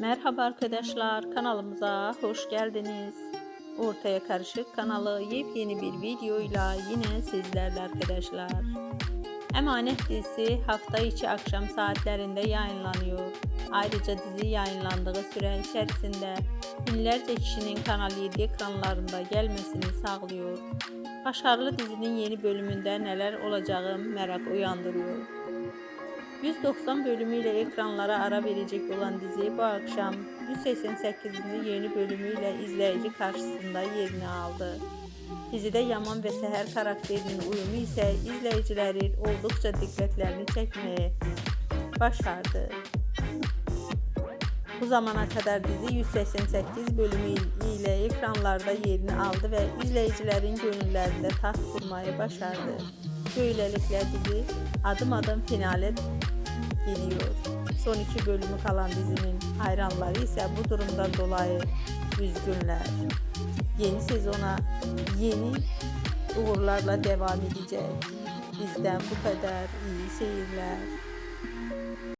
Merhaba arkadaşlar, kanalımıza hoş geldiniz. Ortaya Karışık kanalı yepyeni bir videoyla yine sizlerle arkadaşlar. Emanet dizisi hafta içi akşam saatlerinde yayınlanıyor. Ayrıca dizi yayınlandığı süre içerisinde binlerce kişinin Kanal 7 ekranlarında gelmesini sağlıyor. Başarılı dizinin yeni bölümünde neler olacağı merak uyandırıyor. 190 bölümüyle ekranlara ara verecek olan dizi bu akşam 188. yeni bölümüyle izleyici karşısında yerini aldı. Dizide Yaman ve Seher karakterinin uyumu ise izleyicilerin oldukça dikkatlerini çekmeye başardı. Bu zamana kadar dizi 188 bölümü ile ekranlarda yerini aldı ve izleyicilerin gönüllerinde taht kurmayı başardı. Böylelikle dizi adım adım finale geliyor. Son iki bölümü kalan dizinin hayranları ise bu durumdan dolayı üzgünler. Yeni sezona yeni uğurlarla devam edecek. Bizden bu kadar iyi seyirler.